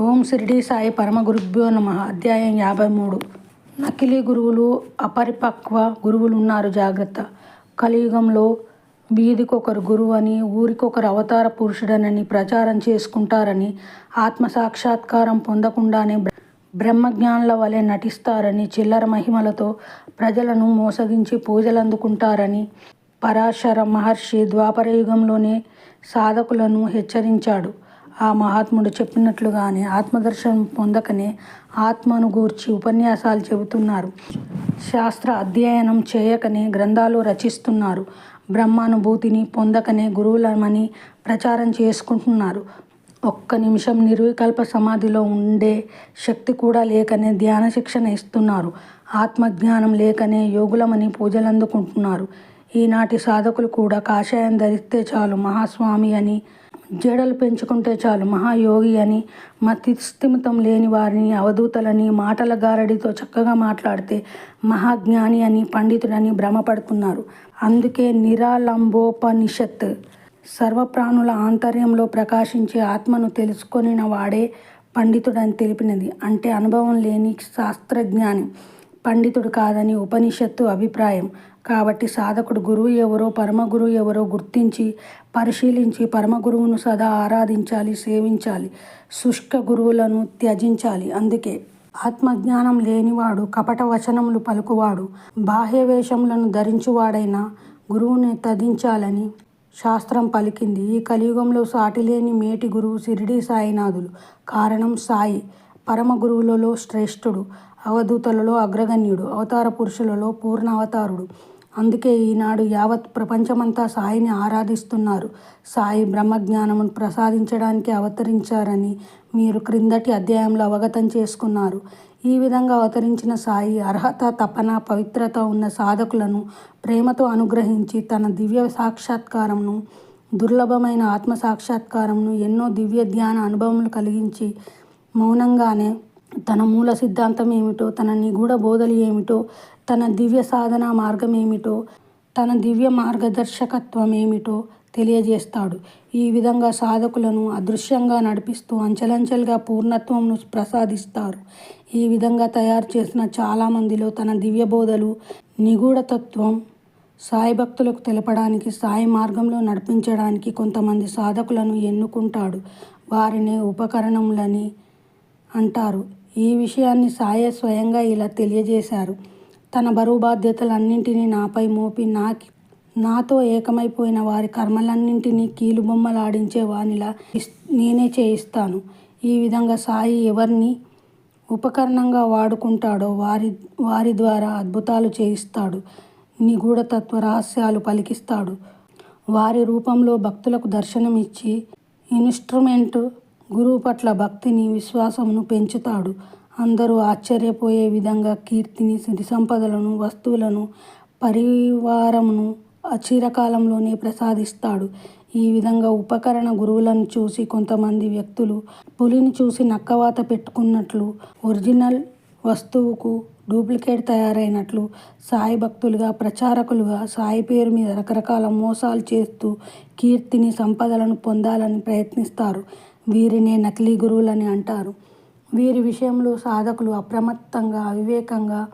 ఓం షిరిడి సాయి పరమ గురుభ్యో నమ. అధ్యాయం యాభై మూడు నకిలీ గురువులు అపరిపక్వ గురువులు ఉన్నారు జాగ్రత్త. కలియుగంలో వీధికొకరు గురువు అని ఊరికొకరు అవతార పురుషుడనని ప్రచారం చేసుకుంటారని ఆత్మ సాక్షాత్కారం పొందకుండానే బ్ర- బ్రహ్మజ్ఞానుల వలె నటిస్తారని చిల్లర మహిమలతో ప్రజలను మోసగించి పూజలందుకుంటారని పరాశర మహర్షి ద్వాపరయుగంలోనే సాధకులను హెచ్చరించాడు. ఆ మహాత్ముడు చెప్పినట్లుగానే ఆత్మదర్శనం పొందకనే ఆత్మను గూర్చి ఉపన్యాసాలు చెబుతున్నారు. శాస్త్ర అధ్యయనం చేయకనే గ్రంథాలు రచిస్తున్నారు. బ్రహ్మానుభూతిని పొందకనే గురువులమని ప్రచారం చేసుకుంటున్నారు. ఒక్క నిమిషం నిర్వికల్ప సమాధిలో ఉండే శక్తి కూడా లేకనే ధ్యాన శిక్షణ ఇస్తున్నారు. ఆత్మజ్ఞానం లేకనే యోగులమని పూజలు అందుకుంటున్నారు ఈనాటి సాధకులు కూడా కాషాయం ధరిస్తే చాలు మహాస్వామి అని జడలు పెంచుకుంటే చాలు మహాయోగి అని మతిస్థిమితం లేని వారిని అవధూతలని మాటల గారడితో చక్కగా మాట్లాడితే మహాజ్ఞాని అని పండితుడని భ్రమపడుతున్నారు. అందుకే నిరాలంబోపనిషత్. సర్వప్రాణుల ఆంతర్యంలో ప్రకాశించే ఆత్మను తెలుసుకొనిన వాడే పండితుడని తెలిపినది. అంటే అనుభవం లేని శాస్త్రజ్ఞాని. పండితుడు కాదని ఉపనిషత్తు అభిప్రాయం. కాబట్టి సాధకుడు గురువు ఎవరో పరమ గురువు ఎవరో గుర్తించి పరిశీలించి పరమ గురువును సదా ఆరాధించాలి సేవించాలి శుష్క గురువులను త్యజించాలి. అందుకే ఆత్మజ్ఞానం లేనివాడు కపట వచనములు పలుకువాడు బాహ్య వేషములను ధరించువాడైన గురువుని తదించాలని శాస్త్రం పలికింది. ఈ కలియుగంలో సాటిలేని మేటి గురువు సిరిడి సాయినాథులు. కారణం సాయి. పరమ గురువులలో శ్రేష్ఠుడు అవధూతలలో అగ్రగణ్యుడు అవతార పురుషులలో పూర్ణ అవతారుడు అందుకే ఈనాడు యావత్ ప్రపంచమంతా సాయిని ఆరాధిస్తున్నారు. సాయి బ్రహ్మజ్ఞానమును ప్రసాదించడానికి అవతరించారని మీరు క్రిందటి అధ్యాయంలో అవగతం చేసుకున్నారు. ఈ విధంగా అవతరించిన సాయి అర్హత తపన పవిత్రత ఉన్న సాధకులను ప్రేమతో అనుగ్రహించి తన దివ్య సాక్షాత్కారంను దుర్లభమైన ఆత్మ సాక్షాత్కారంను ఎన్నో దివ్య ధ్యాన అనుభవములు కలిగించి మౌనంగానే తన మూల సిద్ధాంతం ఏమిటో తన నిగూఢ బోధలు ఏమిటో తన దివ్య సాధన మార్గం ఏమిటో తన దివ్య మార్గదర్శకత్వం ఏమిటో తెలియజేస్తాడు. ఈ విధంగా సాధకులను అదృశ్యంగా నడిపిస్తూ అంచెలంచెలుగా పూర్ణత్వంను ప్రసాదిస్తారు. ఈ విధంగా తయారు చేసిన చాలామందిలో తన దివ్య బోధలు నిగూఢతత్వం సాయి భక్తులకు తెలపడానికి సాయి మార్గంలో నడిపించడానికి కొంతమంది సాధకులను ఎన్నుకుంటాడు. వారిని ఉపకరణములని అంటారు. ఈ విషయాన్ని సాయ స్వయంగా ఇలా తెలియజేశారు. తన బరువు బాధ్యతలన్నింటినీ నాపై మోపి నాకి నాతో ఏకమైపోయిన వారి కర్మలన్నింటినీ కీలుబొమ్మలాడించే వానిలా నేనే చేయిస్తాను. ఈ విధంగా సాయి ఎవరిని ఉపకరణంగా వాడుకుంటాడో వారి వారి ద్వారా అద్భుతాలు చేయిస్తాడు. నిగూఢతత్వ రహస్యాలు పలికిస్తాడు. వారి రూపంలో భక్తులకు దర్శనమిచ్చి ఇన్స్ట్రుమెంట్ గురువు పట్ల భక్తిని విశ్వాసమును పెంచుతాడు. అందరూ ఆశ్చర్యపోయే విధంగా కీర్తిని సిరి సంపదలను వస్తువులను పరివారమును అచిరకాలంలోనే ప్రసాదిస్తాడు. ఈ విధంగా ఉపకరణ గురువులను చూసి కొంతమంది వ్యక్తులు పులిని చూసి నక్కవాత పెట్టుకున్నట్లు ఒరిజినల్ వస్తువుకు డూప్లికేట్ తయారైనట్లు సాయి భక్తులుగా ప్రచారకులుగా సాయి పేరు మీద రకరకాల మోసాలు చేస్తూ కీర్తిని సంపదలను పొందాలని ప్రయత్నిస్తారు. వీరినే నకిలీ గురువులని అంటారు. వీరి విషయంలో సాధకులు అప్రమత్తంగా అవివేకంగా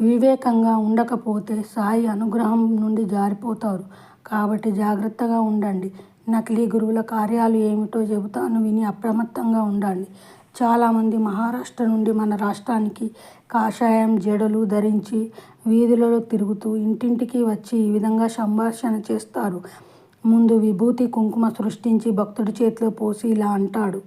వివేకంగా ఉండకపోతే సాయి అనుగ్రహం నుండి జారిపోతారు. కాబట్టి జాగ్రత్తగా ఉండండి. నకిలీ గురువుల కార్యాలు ఏమిటో చెబుతాను విని అప్రమత్తంగా ఉండండి. చాలామంది మహారాష్ట్ర నుండి మన రాష్ట్రానికి కాషాయం జడలు ధరించి వీధులలో తిరుగుతూ ఇంటింటికి వచ్చి ఈ విధంగా సంభాషణ చేస్తారు. ముందు విభూతి కుంకుమ సృష్టించి భక్తుడి చేతిలో పోసి ఇలా అంటాడు.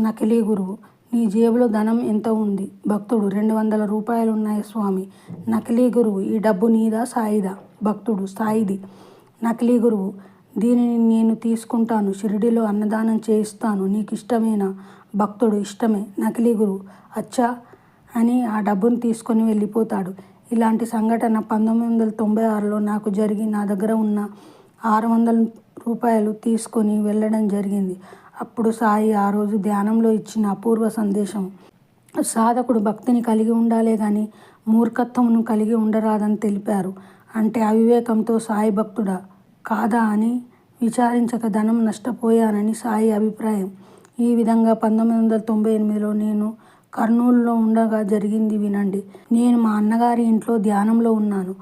నకిలీ గురువు నీ జేబులో ధనం ఎంత ఉంది? భక్తుడు రెండు వందల రూపాయలు ఉన్నాయి స్వామి. నకిలీ గురువు ఈ డబ్బు నీదా సాయిదా? భక్తుడు సాయిది. నకిలీ గురువు దీనిని నేను తీసుకుంటాను షిరిడిలో అన్నదానం చేయిస్తాను నీకు ఇష్టమేనా భక్తుడు ఇష్టమే. నకిలీ గురువు అచ్చా అని ఆ డబ్బును తీసుకొని వెళ్ళిపోతాడు. ఇలాంటి సంఘటన పంతొమ్మిది వందల తొంభై ఆరులో నాకు జరిగి నా దగ్గర ఉన్న ఆరు వందల రూపాయలు తీసుకొని వెళ్ళడం జరిగింది. అప్పుడు సాయి ఆ రోజు ధ్యానంలో ఇచ్చిన అపూర్వ సందేశం. సాధకుడు భక్తిని కలిగి ఉండాలే కానీ మూర్ఖత్వమును కలిగి ఉండరాదని తెలిపారు. అంటే అవివేకంతో సాయి భక్తుడా? కాదా అని విచారించక ధనం నష్టపోయానని సాయి అభిప్రాయం. ఈ విధంగా పంతొమ్మిది వందల తొంభై ఎనిమిదిలో నేను కర్నూలులో ఉండగా జరిగింది వినండి. నేను మా అన్నగారి ఇంట్లో ధ్యానంలో ఉన్నాను.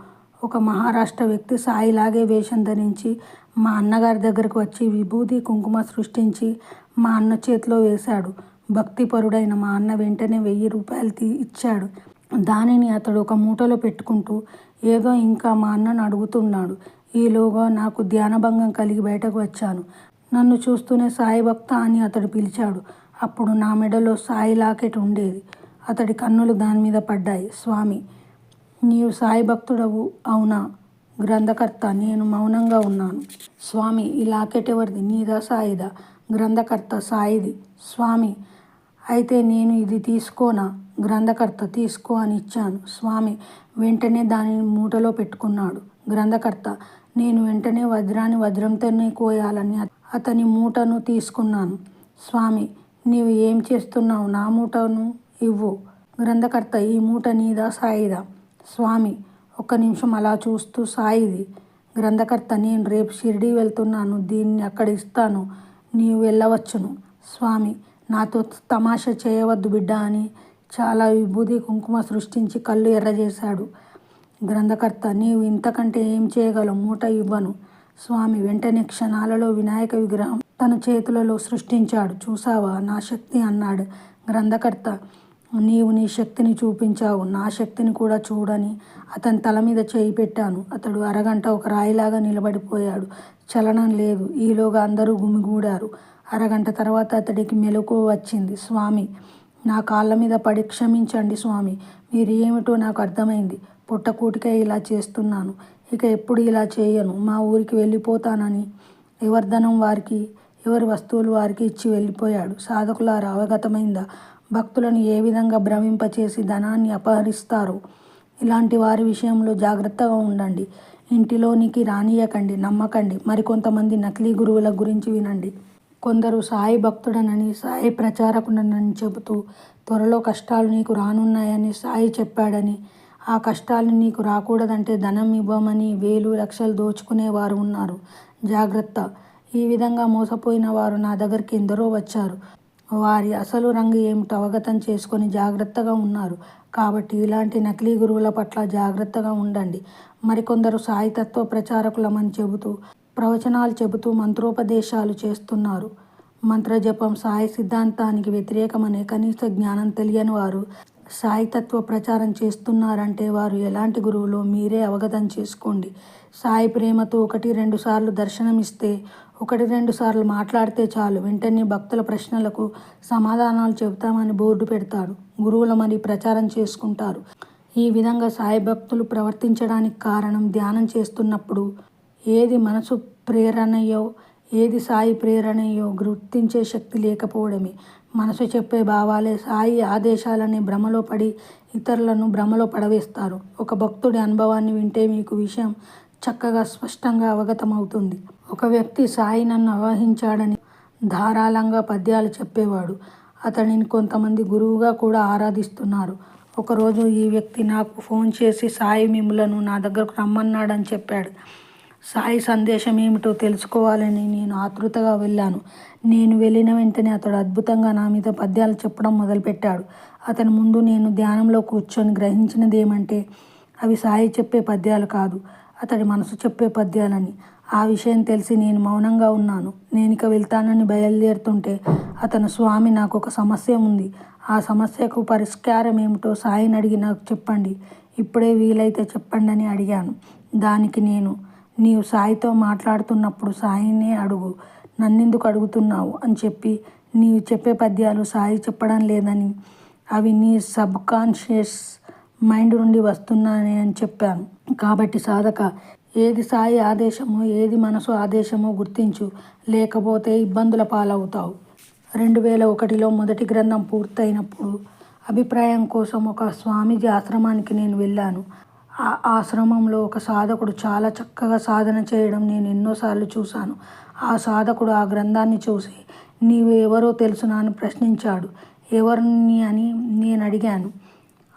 ఒక మహారాష్ట్ర వ్యక్తి సాయిలాగే వేషం ధరించి మా అన్నగారి దగ్గరకు వచ్చి విభూతి కుంకుమ సృష్టించి మా అన్న చేతిలో వేశాడు. భక్తిపరుడైన మా అన్న వెంటనే వెయ్యి రూపాయలు తీ ఇచ్చాడు. దానిని అతడు ఒక మూటలో పెట్టుకుంటూ ఏదో ఇంకా మా అన్నను అడుగుతున్నాడు. ఈలోగా నాకు ధ్యానభంగం కలిగి బయటకు వచ్చాను. నన్ను చూస్తూనే సాయి భక్త అని అతడు పిలిచాడు. అప్పుడు నా మెడలో సాయి లాకెట్ ఉండేది. అతడి కన్నులు దాని మీద పడ్డాయి. స్వామి నీవు సాయి భక్తుడవు అవునా? గ్రంథకర్త నేను మౌనంగా ఉన్నాను. స్వామి ఈ లాకెట్ ఎవరిది? నీదా సాయిదా? గ్రంథకర్త సాయిది. స్వామి అయితే నేను ఇది తీసుకోనా? గ్రంథకర్త తీసుకో అని ఇచ్చాను. స్వామి వెంటనే దానిని మూటలో పెట్టుకున్నాడు. గ్రంథకర్త నేను వెంటనే వజ్రాన్ని వజ్రంతోనే కోయాలని అతని మూటను తీసుకున్నాను. స్వామి నీవు ఏం చేస్తున్నావు? నా మూటను ఇవ్వు. గ్రంథకర్త ఈ మూట నీదా సాయిదా? స్వామి ఒక్క నిమిషం అలా చూస్తూ సాయిది గ్రంథకర్త నేను రేపు షిరిడి వెళ్తున్నాను దీన్ని అక్కడ ఇస్తాను నీవు వెళ్ళవచ్చును. స్వామి నాతో తమాషా చేయవద్దు బిడ్డ అని చాలా విభూది కుంకుమ సృష్టించి కళ్ళు ఎర్రజేశాడు. గ్రంథకర్త నీవు ఇంతకంటే ఏం చేయగలవు? మూట ఇవ్వను. స్వామి వెంటనే క్షణాలలో వినాయక విగ్రహం తన చేతులలో సృష్టించాడు. చూసావా నా శక్తి అన్నాడు గ్రంథకర్త. నీవు నీ శక్తిని చూపించావు. నా శక్తిని కూడా చూడని అతని తల మీద చేయి పెట్టాను. అతడు అరగంట ఒక రాయిలాగా నిలబడిపోయాడు. చలనం లేదు. ఈలోగా అందరూ గుమిగూడారు. అరగంట తర్వాత అతడికి మెలకు వచ్చింది. స్వామి నా కాళ్ళ మీద పడి క్షమించండి స్వామి. మీరు ఏమిటో నాకు అర్థమైంది. పుట్టకూటికే ఇలా చేస్తున్నాను. ఇక ఎప్పుడు ఇలా చేయను. మా ఊరికి వెళ్ళిపోతానని ఎవరి ధనం వారికి ఎవరి వస్తువులు వారికి ఇచ్చి వెళ్ళిపోయాడు. సాధకులారా అవగతమైందా? భక్తులను ఏ విధంగా భ్రమింపచేసి ధనాన్ని అపహరిస్తారు? ఇలాంటి వారి విషయంలో జాగ్రత్తగా ఉండండి. ఇంటిలోనికి రానియకండి నమ్మకండి. మరికొంతమంది నకిలీ గురువుల గురించి వినండి. కొందరు సాయి భక్తుడనని సాయి ప్రచారకుడనని చెబుతూ త్వరలో కష్టాలు నీకు రానున్నాయని సాయి చెప్పాడని ఆ కష్టాలు నీకు రాకూడదంటే ధనం ఇవ్వమని వేలు లక్షలు దోచుకునే వారు ఉన్నారు. జాగ్రత్త. ఈ విధంగా మోసపోయిన వారు నా దగ్గరికి ఎందరో వచ్చారు. వారి అసలు రంగు ఏమిటో అవగతం చేసుకొని జాగ్రత్తగా ఉన్నారు. కాబట్టి ఇలాంటి నకిలీ గురువుల పట్ల జాగ్రత్తగా ఉండండి. మరికొందరు సాయితత్వ ప్రచారకులమని చెబుతూ ప్రవచనాలు చెబుతూ మంత్రోపదేశాలు చేస్తున్నారు. మంత్రజపం సాయి సిద్ధాంతానికి వ్యతిరేకమనే కనీస జ్ఞానం తెలియని వారు సాయితత్వ ప్రచారం చేస్తున్నారంటే వారు ఎలాంటి గురువులో మీరే అవగతం చేసుకోండి. సాయి ప్రేమతో ఒకటి రెండు సార్లు దర్శనమిస్తే ఒకటి రెండు సార్లు మాట్లాడితే చాలు. వెంటనే భక్తుల ప్రశ్నలకు సమాధానాలు చెబుతామని బోర్డు పెడతాడు గురువులమని ప్రచారం చేసుకుంటారు. ఈ విధంగా సాయి భక్తులు ప్రవర్తించడానికి కారణం ధ్యానం చేస్తున్నప్పుడు ఏది మనసు ప్రేరణయో ఏది సాయి ప్రేరణయో గుర్తించే శక్తి లేకపోవడమే. మనసు చెప్పే భావాలే సాయి ఆదేశాలని భ్రమలో పడి ఇతరులను భ్రమలో పడవేస్తారు. ఒక భక్తుడి అనుభవాన్ని వింటే మీకు విషయం చక్కగా స్పష్టంగా అవగతమవుతుంది. ఒక వ్యక్తి సాయి నన్ను అవహించాడని ధారాళంగా పద్యాలు చెప్పేవాడు. అతనిని కొంతమంది గురువుగా కూడా ఆరాధిస్తున్నారు. ఒకరోజు ఈ వ్యక్తి నాకు ఫోన్ చేసి సాయి మిమ్ములను నా దగ్గరకు రమ్మన్నాడని చెప్పాడు. సాయి సందేశం ఏమిటో తెలుసుకోవాలని నేను ఆతృతగా వెళ్ళాను. నేను వెళ్ళిన వెంటనే అతడు అద్భుతంగా నా మీద పద్యాలు చెప్పడం మొదలుపెట్టాడు. అతని ముందు నేను ధ్యానంలో కూర్చొని గ్రహించినది ఏమంటే అవి సాయి చెప్పే పద్యాలు కాదు అతడి మనసు చెప్పే పద్యాలని. ఆ విషయం తెలిసి నేను మౌనంగా ఉన్నాను. నేను ఇక వెళ్తానని బయలుదేరుతుంటే అతను స్వామి నాకు ఒక సమస్య ఉంది. ఆ సమస్యకు పరిష్కారం ఏమిటో సాయిని అడిగి నాకు చెప్పండి. ఇప్పుడే వీలైతే చెప్పండి అని అడిగాను. దానికి నేను నీవు సాయితో మాట్లాడుతున్నప్పుడు సాయినే అడుగు. నన్నెందుకు అడుగుతున్నావు? అని చెప్పి నీవు చెప్పే పద్యాలు సాయి చెప్పడం లేదని అవి నీ సబ్ కాన్షియస్ మైండ్ నుండి వస్తున్నాయని అని చెప్పాను. కాబట్టి సాధక ఏది సాయి ఆదేశమో ఏది మనసు ఆదేశమో గుర్తించు. లేకపోతే ఇబ్బందుల పాలవుతావు. రెండు వేల ఒకటిలో మొదటి గ్రంథం పూర్తయినప్పుడు అభిప్రాయం కోసం ఒక స్వామీజీ ఆశ్రమానికి నేను వెళ్ళాను. ఆ ఆశ్రమంలో ఒక సాధకుడు చాలా చక్కగా సాధన చేయడం నేను ఎన్నోసార్లు చూశాను. ఆ సాధకుడు ఆ గ్రంథాన్ని చూసి నీవు ఎవరో తెలుసునా అని ప్రశ్నించాడు. ఎవరిని అని నేను అడిగాను.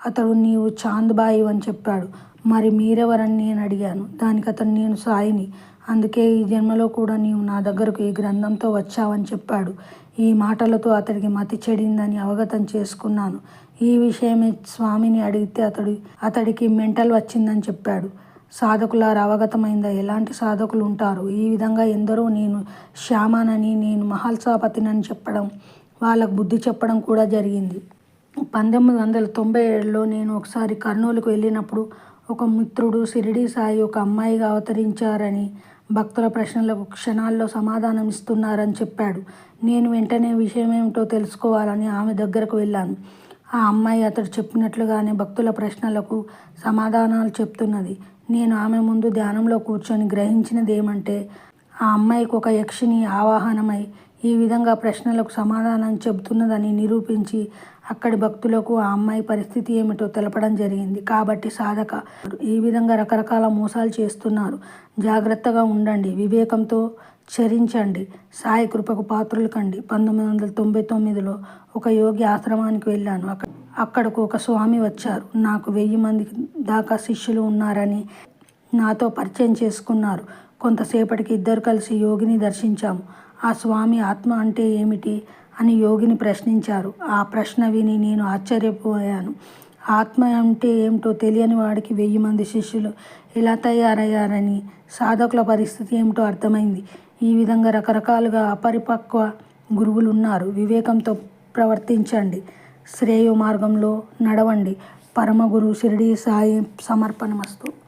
అతడు నీవు చాంద్బాయి అని చెప్పాడు. మరి మీరెవరని నేను అడిగాను. దానికి అతను నేను సాయిని. అందుకే ఈ జన్మలో కూడా నీవు నా దగ్గరకు ఈ గ్రంథంతో వచ్చావని చెప్పాడు. ఈ మాటలతో అతడికి మతి చెడిందని అవగతం చేసుకున్నాను. ఈ విషయమే స్వామిని అడిగితే అతడు అతడికి మెంటల్ వచ్చిందని చెప్పాడు. సాధకులారు అవగతమైందా? ఎలాంటి సాధకులు ఉంటారు ఈ విధంగా ఎందరో నేను శ్యామానని నేను మహల్సాపతినని చెప్పడం వాళ్ళకు బుద్ధి చెప్పడం కూడా జరిగింది. పంతొమ్మిది వందల తొంభై ఏడులో నేను ఒకసారి కర్నూలుకు వెళ్ళినప్పుడు ఒక మిత్రుడు షిరిడి సాయి ఒక అమ్మాయిగా అవతరించారని భక్తుల ప్రశ్నలకు క్షణాల్లో సమాధానం ఇస్తున్నారని చెప్పాడు. నేను వెంటనే విషయం ఏమిటో తెలుసుకోవాలని ఆమె దగ్గరకు వెళ్ళాను. ఆ అమ్మాయి అతడు చెప్పినట్లుగానే భక్తుల ప్రశ్నలకు సమాధానాలు చెప్తున్నది. నేను ఆమె ముందు ధ్యానంలో కూర్చొని గ్రహించినది ఏమంటే ఆ అమ్మాయికి ఒక యక్షిని ఆవాహనమై ఈ విధంగా ప్రశ్నలకు సమాధానం చెబుతున్నదని నిరూపించి అక్కడి భక్తులకు ఆ అమ్మాయి పరిస్థితి ఏమిటో తెలపడం జరిగింది. కాబట్టి సాధక ఈ విధంగా రకరకాల మోసాలు చేస్తున్నారు. జాగ్రత్తగా ఉండండి. వివేకంతో చరించండి. సాయి కృపకు పాత్రలు కండి పంతొమ్మిది వందల తొంభై తొమ్మిదిలో ఒక యోగి ఆశ్రమానికి వెళ్ళాను. అక్కడ అక్కడకు ఒక స్వామి వచ్చారు. నాకు వెయ్యి మంది దాకా శిష్యులు ఉన్నారని నాతో పరిచయం చేసుకున్నారు. కొంతసేపటికి ఇద్దరు కలిసి యోగిని దర్శించాము. ఆ స్వామి ఆత్మ అంటే ఏమిటి అని యోగిని ప్రశ్నించారు. ఆ ప్రశ్న విని నేను ఆశ్చర్యపోయాను. ఆత్మ అంటే ఏమిటో తెలియని వాడికి వెయ్యి మంది శిష్యులు ఎలా తయారయ్యారని సాధకుల పరిస్థితి ఏమిటో అర్థమైంది. ఈ విధంగా రకరకాలుగా అపరిపక్వ గురువులు ఉన్నారు వివేకంతో ప్రవర్తించండి. శ్రేయో మార్గంలో నడవండి. పరమగురు షిరిడి సాయి సమర్పణమస్తు.